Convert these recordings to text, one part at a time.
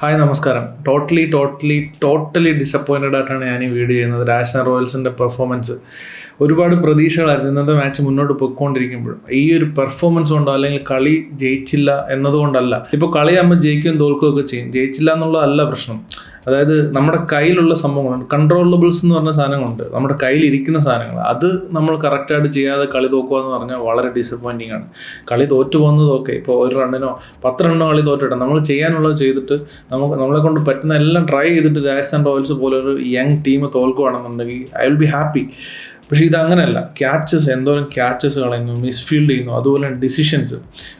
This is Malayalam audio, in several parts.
ഹായ് നമസ്കാരം. ടോട്ടലി ടോട്ടലി ടോട്ടലി ഡിസപ്പോയിന്റഡ് ആയിട്ടാണ് ഞാൻ ഈ വീഡിയോ ചെയ്യുന്നത്. രാജസ്ഥാൻ റോയൽസിന്റെ പെർഫോമൻസ് ഒരുപാട് പ്രതീക്ഷകളായിരുന്നു ഇന്നത്തെ മാച്ച് മുന്നോട്ട് പോയിക്കൊണ്ടിരിക്കുമ്പോഴും. ഈ ഒരു പെർഫോമൻസ് കൊണ്ടോ അല്ലെങ്കിൽ കളി ജയിച്ചില്ല എന്നതുകൊണ്ടല്ല. ഇപ്പോൾ കളിയാകുമ്പോൾ ജയിക്കുകയും തോൽക്കുകയൊക്കെ ചെയ്യും. ജയിച്ചില്ല എന്നുള്ളതല്ല പ്രശ്നം. അതായത് നമ്മുടെ കയ്യിലുള്ള സംഭവങ്ങളുണ്ട് കൺട്രോളബിൾസ് എന്ന് പറഞ്ഞ സാധനങ്ങളുണ്ട്. നമ്മുടെ കയ്യിൽ ഇരിക്കുന്ന സാധനങ്ങൾ. അത് നമ്മൾ കറക്റ്റായിട്ട് ചെയ്യാതെ കളി തോക്കുക എന്ന് പറഞ്ഞാൽ വളരെ ഡിസപ്പോയിന്റിംഗ് ആണ്. കളി തോറ്റു പോകുന്നത് ഓക്കെ ഇപ്പോൾ ഒരു റണ്ണിനോ പത്ത് റണ്ണോ കളി തോറ്റിട്ട് നമ്മൾ ചെയ്യാനുള്ളത് ചെയ്തിട്ട് നമുക്ക് നമ്മളെ കൊണ്ട് പറ്റുന്ന എല്ലാം ട്രൈ ചെയ്തിട്ട് രാജസ്ഥാൻ റോയൽസ് പോലെ ഒരു യങ് ടീം തോൽക്കുകയാണെന്നുണ്ടെങ്കിൽ ഐ വിൽ ബി ഹാപ്പി പക്ഷേ അങ്ങനെയല്ല ക്യാച്ചസ് എന്തോരം ക്യാച്ചസ് കളയുന്നു മിസ്ഫീൽഡ് ചെയ്യുന്നു അതുപോലെ ഡിസിഷൻസ്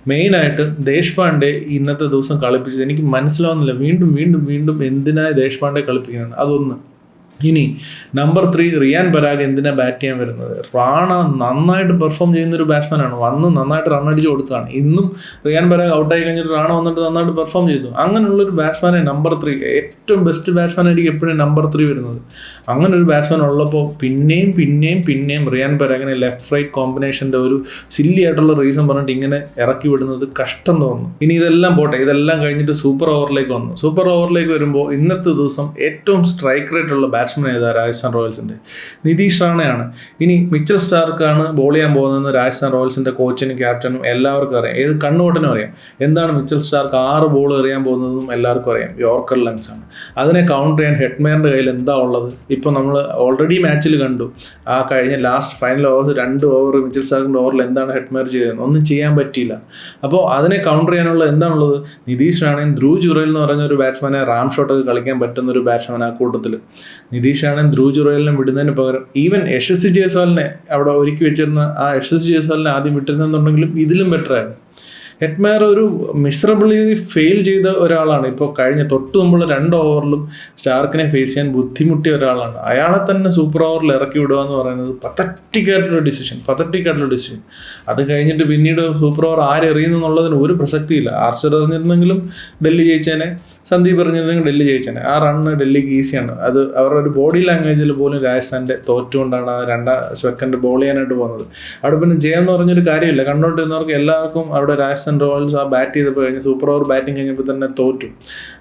മെയിനായിട്ട് ദേശ്പാണ്ഡെ ഇന്നത്തെ ദിവസം കളിപ്പിച്ചത്. എനിക്ക് മനസ്സിലാവുന്നില്ല. വീണ്ടും വീണ്ടും വീണ്ടും എന്തിനായി ദേശ്പാണ്ഡെ കളിപ്പിക്കുന്നത്? അതൊന്ന്. ഇനി നമ്പർ ത്രീ റിയാൻ പരാഗ് എന്തിനാ ബാറ്റ് ചെയ്യാൻ വരുന്നത്? റാണ നന്നായിട്ട് പെർഫോം ചെയ്യുന്ന ഒരു ബാറ്റ്സ്മാനാണ് വന്ന് നന്നായിട്ട് റൺ അടിച്ച് കൊടുത്തതാണ്. ഇന്നും റിയാൻ പരാഗ് ഔട്ടായി കഴിഞ്ഞിട്ട് റാണ വന്നിട്ട് നന്നായിട്ട് പെർഫോം ചെയ്തു. അങ്ങനെയുള്ള ഒരു ബാറ്റ്സ്മാനെ നമ്പർ ത്രീ ഏറ്റവും ബെസ്റ്റ് ബാറ്റ്സ്മാൻ ആയിരിക്കും എപ്പോഴും നമ്പർ ത്രീ വരുന്നത്. അങ്ങനെ ഒരു ബാറ്റ്സ്മാൻ ഉള്ളപ്പോൾ പിന്നെയും പിന്നെയും പിന്നെയും റിയാൻ പരാഗിനെ ലെഫ്റ്റ് റൈറ്റ് കോമ്പിനേഷന്റെ ഒരു സില്ലി ആയിട്ടുള്ള റീസൺ പറഞ്ഞിട്ട് ഇങ്ങനെ ഇറക്കി വിടുന്നത് കഷ്ടം തോന്നുന്നു. ഇനി ഇതെല്ലാം പോട്ടെ. ഇതെല്ലാം കഴിഞ്ഞിട്ട് സൂപ്പർ ഓവറിലേക്ക് വന്നു. സൂപ്പർ ഓവറിലേക്ക് വരുമ്പോൾ ഇന്നത്തെ ദിവസം ഏറ്റവും സ്ട്രൈക്ക് റേറ്റ് ഉള്ള ബാറ്റ്സ്മാൻ ഏതാ? രാജസ്ഥാൻ റോയൽസിന്റെ നിതീഷ് റാണയാണ്. ഇനി മിച്ചൽ സ്റ്റാർക്കാണ് ബോൾ ചെയ്യാൻ പോകുന്നതെന്ന് രാജസ്ഥാൻ റോയൽസിന്റെ കോച്ചിനും ക്യാപ്റ്റനും എല്ലാവർക്കും അറിയാം. ഏത് കണ്ണുകൊട്ടിനും അറിയാം. എന്താണ് മിച്ചൽ സ്റ്റാർക്ക് ആറ് ബോൾ എറിയാൻ പോകുന്നതെന്നും എല്ലാവർക്കും അറിയാം. യോർക്കർ ലങ്സ് ആണ്. അതിനെ കൗണ്ടർ ചെയ്യാൻ ഹെഡ്മാന്റെ കയ്യിൽ എന്താ ഉള്ളത്? ഇപ്പോൾ നമ്മൾ ഓൾറെഡി മാച്ചിൽ കണ്ടു. ആ കഴിഞ്ഞ ലാസ്റ്റ് ഫൈനൽ ഓവർ രണ്ട് ഓവർ മിച്ചൽ സ്റ്റാർക്കിന്റെ ഓവറിൽ എന്താണ് ഹെഡ്മാർ ചെയ്തത് ഒന്നും ചെയ്യാൻ പറ്റിയില്ല. അപ്പോൾ അതിനെ കൗണ്ടർ ചെയ്യാനുള്ള എന്താണുള്ളത്? നിതീഷ് റാണയും ധ്രുവ് ജുറയിൽ എന്ന് പറഞ്ഞ ഒരു ബാറ്റ്സ്മാനെ റാം ഷോട്ടൊക്കെ കളിക്കാൻ പറ്റുന്ന ഒരു ബാറ്റ്സ്മാൻ ആ കൂട്ടത്തിൽ നിതീഷ് ആണെങ്കിൽ ധ്രുവ് ജുറോയലിനെ വിടുന്നതിന് പകരം ഈവൻ യശസ്വി ജയസ്വാലിനെ അവിടെ ഒരുക്കി വെച്ചിരുന്ന ആ യശസ്വി ജയസ്വാലിനെ ആദ്യം വിട്ടിരുന്നെന്നുണ്ടെങ്കിലും ഇതിലും ബെറ്റർ ആയിരുന്നു. ഹെറ്റ്മയർ ഒരു മിസറബിളി ഫെയിൽ ചെയ്ത ഒരാളാണ്. ഇപ്പോൾ കഴിഞ്ഞ തൊട്ട് മുമ്പുള്ള രണ്ട് ഓവറിലും സ്റ്റാർക്കിനെ ഫേസ് ചെയ്യാൻ ബുദ്ധിമുട്ടിയ ഒരാളാണ്. അയാളെ തന്നെ സൂപ്പർ ഓവറിൽ ഇറക്കി വിടുക എന്ന് പറയുന്നത് പതറ്റിക്കായിട്ടുള്ള ഡിസിഷൻ പതറ്റിക്കായിട്ടുള്ള ഡിസിഷൻ അത് കഴിഞ്ഞിട്ട് പിന്നീട് സൂപ്പർ ഓവർ ആരെറിയുന്നു എന്നുള്ളതിന് ഒരു പ്രസക്തിയില്ല. ആർച്ചർ എറിഞ്ഞിരുന്നെങ്കിലും ഡൽഹി ജയിച്ചേനെ സന്ദീപ് പറഞ്ഞിരുന്നെങ്കിൽ ഡൽഹി ജയിച്ചേനെ. ആ റണ്ണ് ഡൽഹിക്ക് ഈസിയാണ് അത് അവരുടെ ഒരു ബോഡി ലാംഗ്വേജിൽ പോലും രാജസ്ഥാന്റെ തോറ്റുകൊണ്ടാണ് ആ രണ്ടാം സെക്കൻഡ് ബോൾ ചെയ്യാനായിട്ട് പോകുന്നത്. അവിടെ പിന്നെ ജയം എന്ന് പറഞ്ഞൊരു കാര്യമില്ല. കണ്ടുകൊണ്ടിരുന്നവർക്ക് എല്ലാവർക്കും അവിടെ രാജസ്ഥാൻ റോയൽസ് ആ ബാറ്റ് ചെയ്തപ്പോൾ കഴിഞ്ഞ് സൂപ്പർ ഓവർ ബാറ്റിംഗ് കഴിഞ്ഞപ്പോൾ തന്നെ തോറ്റു.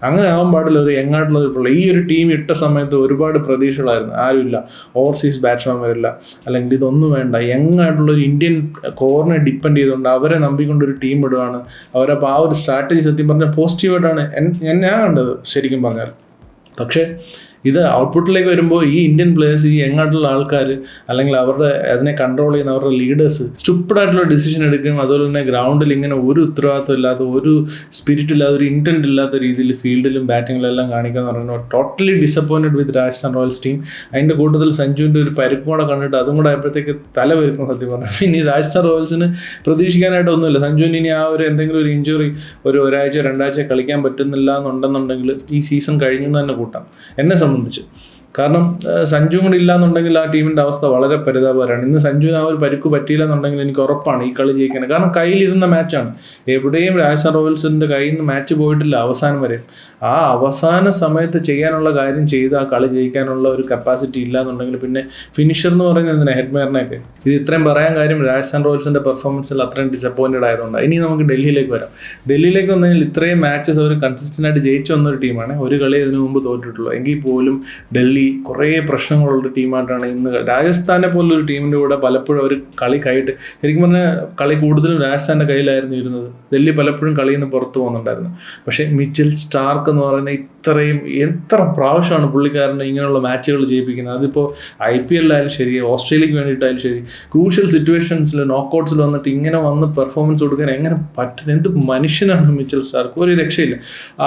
അങ്ങനെ ആവാൻ പാടില്ല ഒരു എങ്ങാട്ടുള്ള ഒരു പ്ലേ ഈ ഒരു ടീം ഇട്ട സമയത്ത് ഒരുപാട് പ്രതീക്ഷകളായിരുന്നു. ആരുമില്ല ഓവർസീസ് ബാറ്റ്സ്മാൻ വരില്ല അല്ലെങ്കിൽ ഇതൊന്നും വേണ്ട. എങ്ങായിട്ടുള്ള ഒരു ഇന്ത്യൻ കോറിനെ ഡിപ്പെൻഡ് ചെയ്തുകൊണ്ട് അവരെ നമ്പിക്കൊണ്ട് ഒരു ടീം ഇടുകയാണ് അവരപ്പോൾ ആ ഒരു സ്ട്രാറ്റജി സത്യം പറഞ്ഞാൽ പോസിറ്റീവായിട്ടാണ് ഞാൻ കണ്ടത് ശരിക്കും പറഞ്ഞാൽ. പക്ഷേ ഇത് ഔട്ട്പുട്ടിലേക്ക് വരുമ്പോൾ ഈ ഇന്ത്യൻ പ്ലേയേഴ്സ് ഈ എങ്ങോട്ടുള്ള ആൾക്കാർ അല്ലെങ്കിൽ അവരുടെ അതിനെ കൺട്രോൾ ചെയ്യുന്ന അവരുടെ ലീഡേഴ്സ് സ്റ്റുപ്പിഡായിട്ടുള്ള ഡിസിഷൻ എടുക്കുകയും അതുപോലെ തന്നെ ഗ്രൗണ്ടിൽ ഇങ്ങനെ ഒരു ഉത്തരവാദിത്വം ഇല്ലാത്ത ഒരു സ്പിരിറ്റ് ഇല്ലാത്ത ഒരു ഇന്റന്റ് ഇല്ലാത്ത രീതിയിൽ ഫീൽഡിലും ബാറ്റിങ്ങിലും എല്ലാം കാണിക്കുക എന്ന് പറയുന്നത് totally disappointed with Rajasthan Royals team അതിന്റെ കൂട്ടത്തിൽ സഞ്ജുവിന്റെ ഒരു പരിപ്പ് കൂടെ കണ്ടിട്ട് അതും കൂടെ ആയപ്പോഴത്തേക്ക് തല വരുന്ന സത്യം പറഞ്ഞു ഇനി രാജസ്ഥാൻ റോയൽസിന് പ്രതീക്ഷിക്കാനായിട്ട് ഒന്നുമില്ല. സഞ്ജുവിന് ഇനി ആ ഒരു എന്തെങ്കിലും ഒരു ഇഞ്ചുറി ഒരു ഒരാഴ്ച രണ്ടാഴ്ച കളിക്കാൻ പറ്റുന്നില്ല എന്നുണ്ടെന്നുണ്ടെങ്കിൽ ഈ സീസൺ കഴിഞ്ഞു തന്നെ കൂട്ടാം. എന്നെ സംബന്ധിച്ച് வந்துச்சு കാരണം സഞ്ജു കൂടി ഇല്ലാന്നുണ്ടെങ്കിൽ ആ ടീമിന്റെ അവസ്ഥ വളരെ പരിതാപകരമാണ്. ഇന്ന് സഞ്ജുവിന് ആ ഒരു പരിക്ക് പറ്റിയില്ല എന്നുണ്ടെങ്കിൽ എനിക്ക് ഉറപ്പാണ് ഈ കളി ജയിക്കുന്നത് കാരണം കയ്യിലിരുന്ന മാച്ചാണ്. എവിടെയും രാജസ്ഥാൻ റോയൽസിന്റെ കയ്യിൽ നിന്ന് മാച്ച് പോയിട്ടില്ല അവസാനം വരെ. ആ അവസാന സമയത്ത് ചെയ്യാനുള്ള കാര്യം ചെയ്ത് ആ കളി ജയിക്കാനുള്ള ഒരു കപ്പാസിറ്റി ഇല്ല എന്നുണ്ടെങ്കിൽ പിന്നെ ഫിനിഷർ എന്ന് പറയുന്നത് എന്തിനാ? ഹെഡ്മേറിനെയൊക്കെ ഇത് ഇത്രയും പറയാൻ കാര്യം രാജസ്ഥാൻ റോയൽസിന്റെ പെർഫോമൻസിൽ അത്രയും ഡിസപ്പോയിന്റഡ് ആയതുകൊണ്ട് ഇനി നമുക്ക് ഡൽഹിയിലേക്ക് വരാം. ഡൽഹിയിലേക്ക് വന്നതിൽ ഇത്രയും മാച്ചസ് അവർ കൺസിസ്റ്റന്റ് ആയിട്ട് ജയിച്ചു വന്നൊരു ടീമാണ് ഒരു കളി ഇതിനു മുമ്പ് തോറ്റിട്ടുള്ളൂ. എങ്കിൽ പോലും ഡൽഹി കുറേ പ്രശ്നങ്ങളുള്ള ടീമായിട്ടാണ് ഇന്ന് രാജസ്ഥാനെ പോലൊരു ടീമിന്റെ കൂടെ പലപ്പോഴും അവർ കളി കൈയിട്ട് ശരിക്കും പറഞ്ഞാൽ കളി കൂടുതലും രാജസ്ഥാന്റെ കയ്യിലായിരുന്നു ഇരുന്നത്. ഡൽഹി പലപ്പോഴും കളിയിൽ നിന്ന് പുറത്തു പോകുന്നുണ്ടായിരുന്നു. പക്ഷേ മിച്ചിൽ സ്റ്റാർക്ക് എന്ന് പറയുന്ന ഇത്രയും എത്ര പ്രാവശ്യമാണ് പുള്ളിക്കാരനെ ഇങ്ങനെയുള്ള മാച്ചുകൾ ജയിപ്പിക്കുന്നത്. അതിപ്പോൾ ഐ പി എല്ലായാലും ശരി ഓസ്ട്രേലിയക്ക് വേണ്ടിയിട്ടായാലും ശരി ക്രൂഷ്യൽ സിറ്റുവേഷൻസിൽ നോക്കൗട്ട്സിൽ വന്നിട്ട് ഇങ്ങനെ വന്ന് പെർഫോമൻസ് കൊടുക്കാൻ എങ്ങനെ പറ്റുന്ന എന്ത് മനുഷ്യനാണ് മിച്ചൽ സ്റ്റാർക്ക്? ഒരു രക്ഷയില്ല.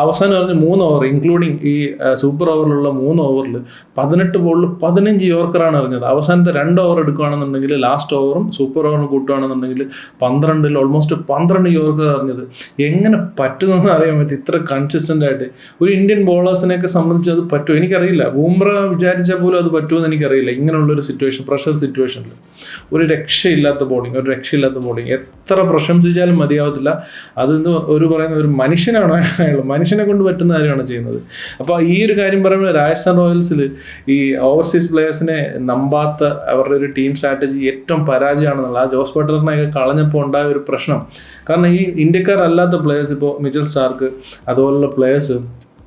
അവസാനം പറഞ്ഞ മൂന്ന് ഓവർ ഇൻക്ലൂഡിങ് ഈ സൂപ്പർ ഓവറിലുള്ള മൂന്ന് ഓവറിൽ പതിനെട്ട് ബോളിൽ പതിനഞ്ച് യോർക്കറാണ് എറിഞ്ഞത്. അവസാനത്തെ രണ്ട് ഓവർ എടുക്കുകയാണെന്നുണ്ടെങ്കിൽ ലാസ്റ്റ് ഓവറും സൂപ്പർ ഓവറും കൂട്ടുകയാണെന്നുണ്ടെങ്കിൽ പന്ത്രണ്ടിൽ ഓൾമോസ്റ്റ് പന്ത്രണ്ട് യോർക്കർ എറിഞ്ഞത്. എങ്ങനെ പറ്റുന്നതെന്ന് അറിയാൻ പറ്റും ഇത്ര കൺസിസ്റ്റന്റ് ആയിട്ട്. ഒരു ഇന്ത്യൻ ബോളേഴ്സിനെയൊക്കെ സംബന്ധിച്ച് അത് പറ്റുമോ? എനിക്കറിയില്ല. ബൂംറ വിചാരിച്ച പോലും അത് പറ്റുമെന്ന് എനിക്കറിയില്ല. ഇങ്ങനെയുള്ള ഒരു സിറ്റുവേഷൻ പ്രഷർ സിറ്റുവേഷനിൽ ഒരു രക്ഷയില്ലാത്ത ബോളിംഗ് ഒരു രക്ഷയില്ലാത്ത ബോളിംഗ് എത്ര പ്രശംസിച്ചാലും മതിയാവത്തില്ല. അതെന്ന് ഒരു പറയുന്ന ഒരു മനുഷ്യനാണ് മനുഷ്യനെ കൊണ്ട് പറ്റുന്ന കാര്യമാണ് ചെയ്യുന്നത്. അപ്പോൾ ഈ ഒരു കാര്യം പറയുമ്പോൾ രാജസ്ഥാൻ റോയൽസിൽ ഈ ഓവർസീസ് പ്ലേയേഴ്സിനെ നമ്പാത്ത അവരുടെ ഒരു ടീം സ്ട്രാറ്റജി ഏറ്റവും പരാജയമാണെന്നുള്ള ആ ജോസ് ബട്ടറിനെയൊക്കെ കളഞ്ഞപ്പോൾ ഉണ്ടായ ഒരു പ്രശ്നം. കാരണം ഈ ഇന്ത്യക്കാരല്ലാത്ത പ്ലേയേഴ്സ് ഇപ്പോൾ മിച്ചൽ സ്റ്റാർക്ക് അതുപോലുള്ള പ്ലേയേഴ്സ്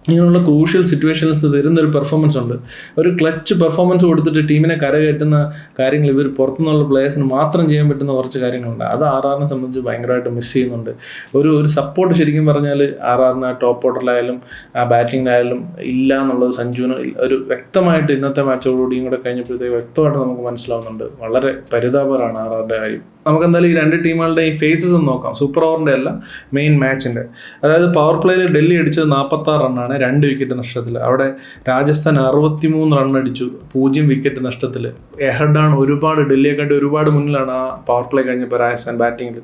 ഇങ്ങനെയുള്ള ക്രൂഷ്യൽ സിറ്റുവേഷൻസ് തരുന്ന ഒരു പെർഫോമൻസ് ഉണ്ട്. ഒരു ക്ലച്ച് പെർഫോമൻസ് കൊടുത്തിട്ട് ടീമിനെ കരകയറ്റുന്ന കാര്യങ്ങൾ ഇവർ പുറത്തുനിന്നുള്ള പ്ലേയേഴ്സിന് മാത്രം ചെയ്യാൻ പറ്റുന്ന കുറച്ച് കാര്യങ്ങളുണ്ട്. അത് ആർ ആറിനെ സംബന്ധിച്ച് ഭയങ്കരമായിട്ട് മിസ് ചെയ്യുന്നുണ്ട്. ഒരു ഒരു സപ്പോർട്ട് ശരിക്കും പറഞ്ഞാൽ ആർ ആറിന് ടോപ്പ് ഓർഡറിലായാലും ആ ബാറ്റിങ്ങിലായാലും ഇല്ല എന്നുള്ളത് സഞ്ജുവിന് ഒരു വ്യക്തമായിട്ട് ഇന്നത്തെ മാച്ചോടുകൂടിയും കൂടെ കഴിഞ്ഞപ്പോഴത്തേക്ക് വ്യക്തമായിട്ട് നമുക്ക് മനസ്സിലാവുന്നുണ്ട്. വളരെ പരിതാപകരമാണ് ആർ ആറിന്റെ കാര്യം. നമുക്ക് എന്തായാലും ഈ രണ്ട് ടീമുകളുടെയും ഫേസസ് ഒന്ന് നോക്കാം. സൂപ്പർ ഓവറിന്റെ അല്ല മെയിൻ മാച്ചിന്റെ അതായത് പവർ പ്ലേയിൽ ഡൽഹി അടിച്ചത് നാൽപ്പത്താറ് റണ്ണാണ് രണ്ട് വിക്കറ്റ് നഷ്ടത്തിൽ അവിടെ രാജസ്ഥാൻ അറുപത്തിമൂന്ന് റൺ അടിച്ചു പൂജ്യം വിക്കറ്റ് നഷ്ടത്തിൽ എഹഡാണ് ഒരുപാട് ഡൽഹിയെ കണ്ട് ഒരുപാട് മുന്നിലാണ് ആ പവർ പ്ലേ കഴിഞ്ഞപ്പോൾ രാജസ്ഥാൻ ബാറ്റിങ്ങിൽ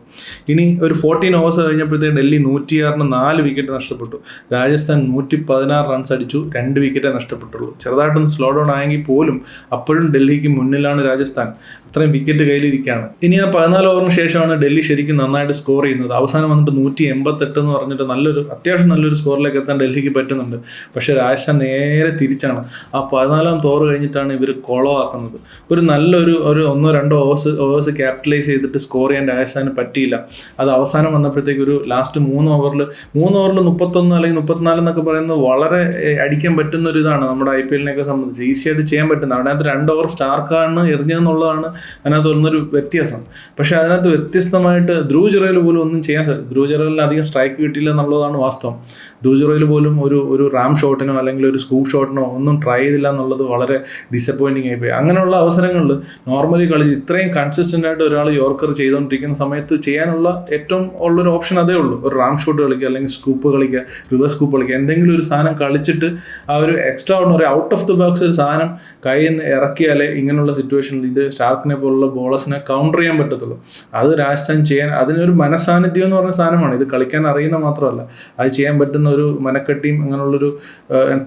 ഇനി ഒരു ഫോർട്ടീൻ ഓവേഴ്സ് കഴിഞ്ഞപ്പോഴത്തേക്ക് ഡൽഹി നൂറ്റിയാറിന് നാല് വിക്കറ്റ് നഷ്ടപ്പെട്ടു. രാജസ്ഥാൻ നൂറ്റി പതിനാറ് റൺസ് അടിച്ചു രണ്ട് വിക്കറ്റേ നഷ്ടപ്പെട്ടുള്ളൂ. ചെറുതായിട്ടൊന്ന് സ്ലോ ഡൗൺ ആയെങ്കിൽ പോലും അപ്പോഴും ഡൽഹിക്ക് മുന്നിലാണ് രാജസ്ഥാൻ. അത്രയും വിക്കറ്റ് കയ്യിലിരിക്കുകയാണ്. ഇനി ആ പതിനാല് ഓവറിന് ശേഷമാണ് ഡൽഹി ശരിക്കും നന്നായിട്ട് സ്കോർ ചെയ്യുന്നത്. അവസാനം വന്നിട്ട് നൂറ്റി എൺപത്തെട്ട് എന്ന് പറഞ്ഞിട്ട് നല്ലൊരു അത്യാവശ്യം നല്ലൊരു സ്കോറിലേക്ക് എത്താൻ ഡൽഹിക്ക് പറ്റുന്നുണ്ട്. പക്ഷേ രാജസ്ഥാൻ നേരെ തിരിച്ചാണ്. ആ പതിനാലാം തോറ് കഴിഞ്ഞിട്ടാണ് ഇവർ ആക്കുന്നത് ഒരു നല്ലൊരു ഒരു ഒന്നോ രണ്ടോ ഓവേഴ്സ് ഓവേഴ്സ് ക്യാപിറ്റലൈസ് ചെയ്തിട്ട് സ്കോർ ചെയ്യാൻ രാജസ്ഥാന് പറ്റിയില്ല. അത് അവസാനം വന്നപ്പോഴത്തേക്ക് ഒരു ലാസ്റ്റ് മൂന്ന് ഓവറിൽ മൂന്ന് ഓവറിൽ മുപ്പത്തൊന്ന് അല്ലെങ്കിൽ മുപ്പത്തിനാല് എന്നൊക്കെ പറയുന്നത് വളരെ അടിക്കാൻ പറ്റുന്ന ഒരു ഇതാണ് നമ്മുടെ ഐ പി എല്ലിനെയൊക്കെ സംബന്ധിച്ച്. ഈസിയായിട്ട് ചെയ്യാൻ പറ്റുന്ന. അതിനകത്ത് രണ്ട് ഓവർ സ്റ്റാർക്കാണ് എറിഞ്ഞതെന്നുള്ളതാണ് അതിനകത്ത് വരുന്നൊരു വ്യത്യാസം. പക്ഷെ അതിനകത്ത് വ്യത്യസ്തമായിട്ട് ധ്രുവ് ജെറയിൽ പോലും ഒന്നും ചെയ്യാൻ സാധിക്കും ധ്രുവ് ജുറലിന് അധികം സ്ട്രൈക്ക് കിട്ടിയില്ല എന്നുള്ളതാണ് വാസ്തവം. ധ്രുവ് ജെറയിൽ പോലും ഒരു ഒരു റാം ഷോട്ടിനോ അല്ലെങ്കിൽ ഒരു സ്കൂപ്പ് ഷോട്ടിനോ ഒന്നും ട്രൈ ചെയ്തില്ല എന്നുള്ളത് വളരെ ഡിസപ്പോയിന്റിങ് ആയിപ്പോയി അങ്ങനെയുള്ള അവസരങ്ങളിൽ നോർമലി കളി ഇത്രയും കൺസിസ്റ്റന്റ് ആയിട്ട് ഒരാൾ യോർക്കർ ചെയ്തുകൊണ്ടിരിക്കുന്ന സമയത്ത് ചെയ്യാനുള്ള ഏറ്റവും ഉള്ളൊരു ഓപ്ഷൻ അതേ ഉള്ളൂ. ഒരു റാം ഷോട്ട് കളിക്കുക അല്ലെങ്കിൽ സ്കൂപ്പ് കളിക്കുക റിവേഴ്സ് സ്കൂപ്പ് കളിക്കുക. എന്തെങ്കിലും ഒരു സാധനം കളിച്ചിട്ട് ആ ഒരു extraordinary out of the box ഒരു സാധനം കയ്യിൽ നിന്ന് ഇറക്കിയാലേ ഇങ്ങനെയുള്ള സിറ്റുവേഷനിൽ ഇത് ഷാർക്കിനെ പോലുള്ള ബോളേഴ്സിനെ കൗണ്ടർ ചെയ്യാൻ പറ്റത്തുള്ളൂ. അത് രാജസ്ഥാൻ ചെയ്യാൻ അതിനൊരു മനസാന്നിധ്യം എന്ന് പറഞ്ഞ സാധനമാണ്. ഇത് കളിക്കാൻ അറിയുന്ന മാത്രമല്ല. അത് ചെയ്യാൻ പറ്റുന്ന ഒരു മനക്കെട്ടിയും അങ്ങനെയുള്ളൊരു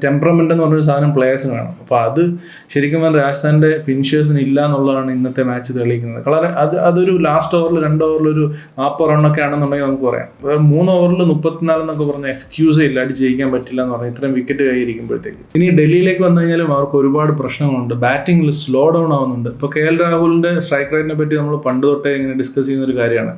ടെമ്പറമെന്റ് എന്ന് പറഞ്ഞൊരു സാധനം പ്ലേയേഴ്സിന് വേണം. അപ്പോൾ അത് ശരിക്കും പറഞ്ഞാൽ രാജസ്ഥാന്റെ ഫിനിഷേഴ്സിന് ഇല്ല എന്നുള്ളതാണ് ഇന്നത്തെ മാച്ച് തെളിയിക്കുന്നത്. വളരെ അത് അതൊരു ലാസ്റ്റ് ഓവറിൽ രണ്ട് ഓവറിൽ ഒരു നാൽപ്പത് റണ്ണൊക്കെ ആണെന്നുണ്ടെങ്കിൽ നമുക്ക് പറയാം. മൂന്ന് ഓവറിൽ മുപ്പത്തിനാല് എന്നൊക്കെ പറഞ്ഞ എക്സ്ക്യൂസേ ഇല്ല. അടി ജയിക്കാൻ പറ്റില്ല എന്ന് പറഞ്ഞാൽ ഇത്രയും വിക്കറ്റ് കൈയിരിക്കുമ്പോഴത്തേക്ക് ഇനി ഡൽഹിയിലേക്ക് വന്നു കഴിഞ്ഞാലും അവർക്ക് ഒരുപാട് പ്രശ്നങ്ങളുണ്ട്. ബാറ്റിംഗിൽ സ്ലോ ഡൗൺ ആവുന്നുണ്ട്. ഇപ്പോൾ കെ എൽ രാഹുലിന്റെ സ്ട്രൈക്ക് റേറ്റിനെ പറ്റി നമ്മൾ പണ്ട് തൊട്ടേ ഇങ്ങനെ ഡിസ്കസ് ചെയ്യുന്ന ഒരു കാര്യമാണ്.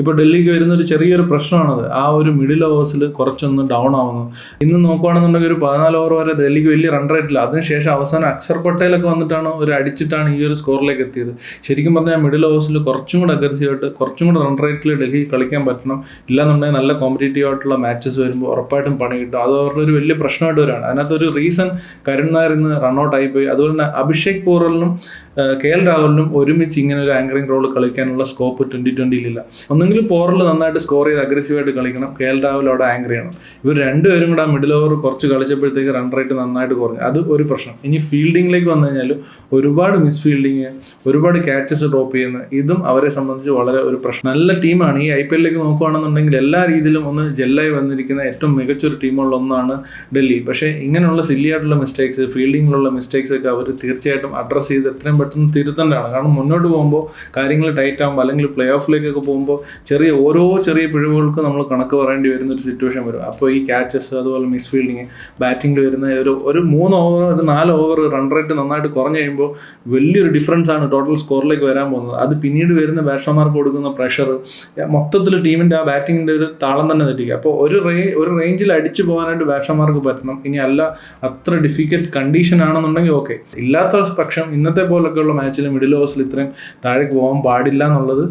ഇപ്പോൾ ഡൽഹിക്ക് വരുന്ന ഒരു ചെറിയൊരു പ്രശ്നമാണത്. ആ ഒരു മിഡിൽ ഓവേഴ്സിൽ കുറച്ചൊന്ന് ഡൗൺ ആവുന്നു. ഇന്ന് നോക്കുകയാണെന്നുണ്ടെങ്കിൽ ഒരു പതിനാല് ഓവർ വരെ ഡൽഹിക്ക് വലിയ റൺ റേറ്റില്ല അതിനുശേഷം അവസാനം അക്ഷർ പട്ടേലൊക്കെ വന്നിട്ടാണ് ഒരു അടിച്ചിട്ടാണ് ഈ ഒരു സ്കോറിലേക്ക് എത്തിയത്. ശരിക്കും പറഞ്ഞാൽ മിഡിൽ ഓവേഴ്സിൽ കുറച്ചും കൂടെ അഗ്രസീവായിട്ട് കുറച്ചും കൂടെ റൺ റേറ്റിൽ ഡൽഹി കളിക്കാൻ പറ്റണം. ഇല്ലാന്നുണ്ടെങ്കിൽ നല്ല കോമ്പറ്റേറ്റീവ് ആയിട്ടുള്ള മാച്ചസ് വരുമ്പോൾ ഉറപ്പായിട്ടും പണി കിട്ടും. അത് അവരുടെ ഒരു വലിയ പ്രശ്നമായിട്ട് വരാണ്. അതിനകത്തൊരു റീസൺ കരുൺ ഇന്ന് ആയി ആയിപ്പോയി. അതുപോലെ തന്നെ അഭിഷേക് പൂറലിനും കെ എൽ രാഹുലിനും ഒരുമിച്ച് ഇങ്ങനെ ഒരു ആങ്കറിംഗ് റോൾ കളിക്കാനുള്ള സ്കോപ്പ് ട്വന്റി ട്വന്റിയിലില്ല ഒന്നെങ്കിൽ പോറിൽ നന്നായിട്ട് സ്കോർ ചെയ്ത് അഗ്രസീവായിട്ട് കളിക്കണം. കെ എൽ രാഹുൽ അവിടെ ആങ്കർ ചെയ്യണം. ഇവർ രണ്ടുപേരും കൂടെ മിഡിൽ ഓവർ കുറച്ച് കളിച്ചപ്പോഴത്തേക്ക് റൺ റേറ്റ് നന്നായിട്ട് കുറഞ്ഞു. അത് ഒരു പ്രശ്നം. ഇനി ഫീൽഡിങ്ങിലേക്ക് വന്നു കഴിഞ്ഞാൽ ഒരുപാട് മിസ് ഫീൽഡിങ് ഒരുപാട് ക്യാച്ചസ് ഡ്രോപ്പ് ചെയ്യുന്ന ഇതും അവരെ സംബന്ധിച്ച് വളരെ ഒരു പ്രശ്നം. നല്ല ടീമാണ് ഈ ഐ പി എല്ലിലേക്ക് നോക്കുകയാണെന്നുണ്ടെങ്കിൽ എല്ലാ രീതിയിലും ഒന്ന് ജെല്ലായി വന്നിരിക്കുന്ന ഏറ്റവും മികച്ചൊരു ടീമുള്ള ഒന്നാണ് ഡൽഹി. പക്ഷേ ഇങ്ങനെയുള്ള സില്ലിയായിട്ടുള്ള മിസ്റ്റേക്സ് ഫീൽഡിങ്ങിലുള്ള മിസ്റ്റേക്സ് ഒക്കെ അവർ തീർച്ചയായിട്ടും അഡ്രസ്സ് ചെയ്ത് എത്രയും പെട്ടെന്ന് തിരുത്തേണ്ടതാണ്. കാരണം മുന്നോട്ട് പോകുമ്പോൾ കാര്യങ്ങൾ ടൈറ്റ് ആകുമ്പോൾ അല്ലെങ്കിൽ പ്ലേ ഓഫിലേക്കൊക്കെ പോകുമ്പോൾ ചെറിയ ഓരോ ചെറിയ പിഴവുകൾക്കും നമ്മൾ കണക്ക് പറയേണ്ടി വരുന്ന ഒരു സിറ്റുവേഷൻ വരും. അപ്പോൾ ഈ ക്യാച്ചസ് അതുപോലെ മിസ് ഫീൽഡിങ് ബാറ്റിംഗിൽ വരുന്ന ഒരു ഒരു മൂന്ന് ഓവർ ഒരു നാല് ഓവർ റൺ റേറ്റ് നന്നായിട്ട് കുറഞ്ഞു കഴിയുമ്പോൾ വലിയൊരു ഡിഫറൻസ് ആണ് ടോട്ടൽ സ്കോറിലേക്ക് വരാൻ പോകുന്നത്. അത് പിന്നീട് വരുന്ന ബാറ്റ്സ്മാർക്ക് കൊടുക്കുന്ന പ്രഷർ മൊത്തത്തിൽ ടീമിന്റെ ആ ബാറ്റിങ്ങിന്റെ ഒരു താളം തന്നെ തെറ്റിക്കുക. അപ്പോൾ ഒരു റേ ഒരു റേഞ്ചിൽ അടിച്ചു പോകാനായിട്ട് ബാറ്റ്സ്മാർക്ക് പറ്റണം. ഇനി അല്ല അത്ര ഡിഫിക്കൽട്ട് കണ്ടീഷൻ ആണെന്നുണ്ടെങ്കിൽ ഓക്കെ ഇല്ലാത്ത പക്ഷം ഇന്നത്തെ പോലൊക്കെയുള്ള മാച്ചിൽ മിഡിൽ ഓവേഴ്സിൽ ഇത്രയും താഴേക്ക് പോകാൻ പാടില്ല എന്നുള്ളത്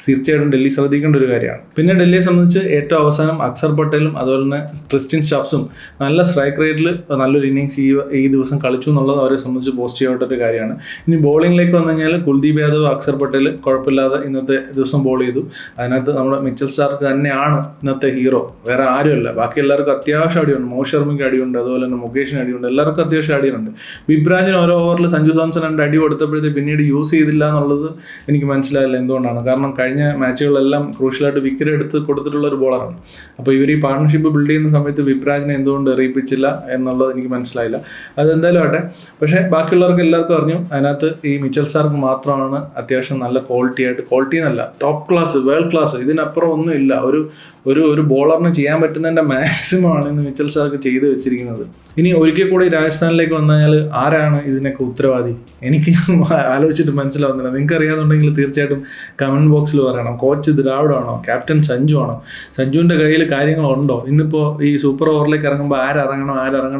തീർച്ചയായിട്ടും ഡൽഹി ശ്രദ്ധിക്കേണ്ട ഒരു കാര്യമാണ്. പിന്നെ ഡൽഹിയെ സംബന്ധിച്ച് ഏറ്റവും അവസാനം അക്സർ പട്ടേലും അതുപോലെ തന്നെ ക്രിസ്ത്യൻ സ്റ്റഫ്സും നല്ല സ്ട്രൈക്ക് റേറ്റിൽ നല്ലൊരു ഇന്നിങ്സ് ഈ ഈ ദിവസം കളിച്ചു എന്നുള്ളത് അവരെ സംബന്ധിച്ച് പോസിറ്റീവ് ആയിട്ടൊരു കാര്യമാണ്. ഇനി ബോളിംഗിലേക്ക് വന്നു കഴിഞ്ഞാൽ കുൽദീപ് യാദവ് അക്സർ പട്ടേൽ കുഴപ്പമില്ലാതെ ഇന്നത്തെ ദിവസം ബോൾ ചെയ്തു. അതിനകത്ത് നമ്മുടെ മിച്ചൽ സ്റ്റാർക്ക് തന്നെയാണ് ഇന്നത്തെ ഹീറോ. വേറെ ആരുമല്ല. ബാക്കി എല്ലാവർക്കും അത്യാവശ്യം അടിയുണ്ട്. മോഹ് ശർമ്മയ്ക്ക് അടിയുണ്ട്. അതുപോലെ തന്നെ മുകേഷിന് അടിയുണ്ട്. എല്ലാവർക്കും അത്യാവശ്യം അടിയുണ്ട്. ബിബ്രാജിന് ഓരോ ഓവറിൽ സഞ്ജു സാംസൺ രണ്ട് അടി കൊടുത്തപ്പോഴത്തേക്ക് പിന്നീട് യൂസ് ചെയ്തില്ല എന്നുള്ളത് എനിക്ക് മനസ്സിലായില്ല എന്തുകൊണ്ടാണ്. കാരണം കഴിഞ്ഞ മാച്ചുകളെല്ലാം ക്രൂഷ്യലായിട്ട് വിക്കറ്റ് എടുത്ത് കൊടുത്തിട്ടുള്ള ഒരു ബോളറാണ് അപ്പോൾ ഇവർ ഈ പാർട്ണർഷിപ്പ് ബിൽഡ് ചെയ്യുന്ന സമയത്ത് വിപ്രാജിനെ എന്തുകൊണ്ട് എറിയിപ്പിച്ചില്ല എന്നുള്ളത് എനിക്ക് മനസ്സിലായില്ല. അതെന്തായാലും ആട്ടെ പക്ഷേ ബാക്കിയുള്ളവർക്ക് എല്ലാവർക്കും അറിഞ്ഞു. അതിനകത്ത് ഈ മിച്ചൽ സാർക്ക് മാത്രമാണ് അത്യാവശ്യം നല്ല ക്വാളിറ്റി ആയിട്ട് ക്വാളിറ്റി എന്നല്ല ടോപ്പ് ക്ലാസ് വേൾഡ് ക്ലാസ് ഇതിനപ്പുറം ഒന്നും ഇല്ല ഒരു ഒരു ഒരു ബോളറിന് ചെയ്യാൻ പറ്റുന്നതിന്റെ മാക്സിമം ആണ് ഇന്ന് മിച്ചൽ സാർക്ക് ചെയ്തു വെച്ചിരിക്കുന്നത്. ഇനി ഒരിക്കൽ കൂടി രാജസ്ഥാനിലേക്ക് വന്നു കഴിഞ്ഞാൽ ആരാണ് ഇതിനൊക്കെ ഉത്തരവാദി? എനിക്ക് ആലോചിച്ചിട്ട് മനസ്സിലാവുന്നില്ല. നിങ്ങൾക്ക് അറിയാതുണ്ടെങ്കിൽ തീർച്ചയായിട്ടും കമന്റ് ബോക്സിൽ പറയണം. കോച്ച് ദ്രാവിഡ് ആണോ ക്യാപ്റ്റൻ സഞ്ജു ആണോ? സഞ്ജുവിന്റെ കയ്യിൽ കാര്യങ്ങളുണ്ടോ? ഇന്നിപ്പോൾ ഈ സൂപ്പർ ഓവറിലേക്ക് ഇറങ്ങുമ്പോൾ ആരിറങ്ങണം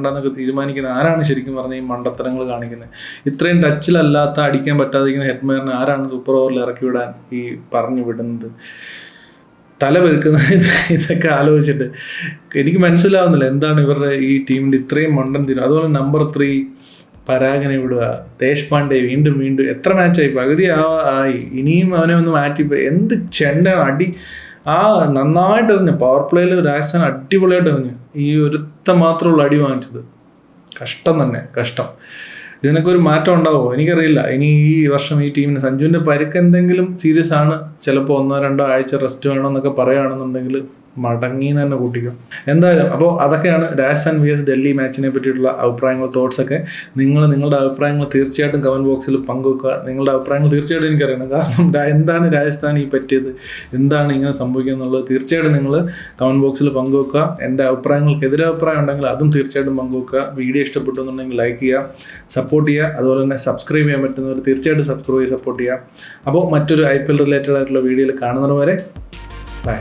എന്നൊക്കെ തീരുമാനിക്കുന്നത് ആരാണ് ശരിക്കും പറഞ്ഞാൽ ഈ മണ്ടത്തരങ്ങൾ കാണിക്കുന്നത് ഇത്രയും ടച്ചിലല്ലാത്ത അടിക്കാൻ പറ്റാതിരിക്കുന്ന ഹെഡ്മയറിനെ ആരാണ് സൂപ്പർ ഓവറിൽ ഇറക്കി വിടാൻ ഈ പറഞ്ഞു വിടുന്നത്? തല പെരുക്കുന്ന ഇതൊക്കെ ആലോചിച്ചിട്ട്. എനിക്ക് മനസ്സിലാവുന്നില്ല എന്താണ് ഇവരുടെ ഈ ടീമിന്റെ ഇത്രയും മണ്ടൻ തീരും അതുപോലെ നമ്പർ ത്രീ പരാഗനെ വിടുക ദേശ് പാണ്ഡെ വീണ്ടും വീണ്ടും എത്ര മാച്ചായി പകുതി ആയി. ഇനിയും അവനെ ഒന്ന് മാറ്റി എന്ത് ചെണ്ടാണ് അടി ആ നന്നായിട്ട് എറിഞ്ഞു. പവർ പ്ലേയിൽ രാജസ്ഥാൻ അടിപൊളിയായിട്ട് എറിഞ്ഞു. ഈ ഒരുത്ത മാത്രമുള്ള അടി വാങ്ങിച്ചത്. കഷ്ടം തന്നെ കഷ്ടം. ഇതിനൊക്കെ ഒരു മാറ്റം ഉണ്ടാവുമോ എനിക്കറിയില്ല. ഇനി ഈ വർഷം ഈ ടീമിന് സഞ്ജുവിന്റെ പരുക്ക് എന്തെങ്കിലും സീരിയസ് ആണ്? ചിലപ്പോൾ ഒന്നോ രണ്ടോ ആഴ്ച റെസ്റ്റ് വേണമെന്നൊക്കെ പറയുകയാണെന്നുണ്ടെങ്കിൽ മടങ്ങി എന്ന് തന്നെ കൂട്ടിക്കും. എന്തായാലും അപ്പോൾ അതൊക്കെയാണ് രാജസ്ഥാൻ വി എസ് ഡൽഹി മാച്ചിനെ പറ്റിയിട്ടുള്ള അഭിപ്രായങ്ങൾ തോട്ട്സ് ഒക്കെ. നിങ്ങൾ നിങ്ങളുടെ അഭിപ്രായങ്ങൾ തീർച്ചയായിട്ടും കമന്റ് ബോക്സിൽ പങ്കുവെക്കുക. നിങ്ങളുടെ അഭിപ്രായങ്ങൾ തീർച്ചയായിട്ടും എനിക്കറിയണം. കാരണം എന്താണ് രാജസ്ഥാൻ ഈ പറ്റിയത്? എന്താണ് ഇങ്ങനെ സംഭവിക്കുന്നത് എന്നുള്ളത് തീർച്ചയായിട്ടും നിങ്ങൾ കമന്റ് ബോക്സിൽ പങ്കുവെക്കുക. എന്റെ അഭിപ്രായങ്ങൾക്ക് എതിരഭിപ്രായം ഉണ്ടെങ്കിൽ അതും തീർച്ചയായിട്ടും പങ്കുവെക്കുക. വീഡിയോ ഇഷ്ടപ്പെട്ടു എന്നുണ്ടെങ്കിൽ ലൈക്ക് ചെയ്യുക സപ്പോർട്ട് ചെയ്യുക. അതുപോലെ തന്നെ സബ്സ്ക്രൈബ് ചെയ്യാൻ പറ്റുന്നവർ തീർച്ചയായിട്ടും സബ്സ്ക്രൈബ് ചെയ്ത് സപ്പോർട്ട് ചെയ്യുക. അപ്പോൾ മറ്റൊരു ഐ പി എൽ റിലേറ്റഡ് ആയിട്ടുള്ള വീഡിയോയിൽ കാണുന്നവരെ ബൈ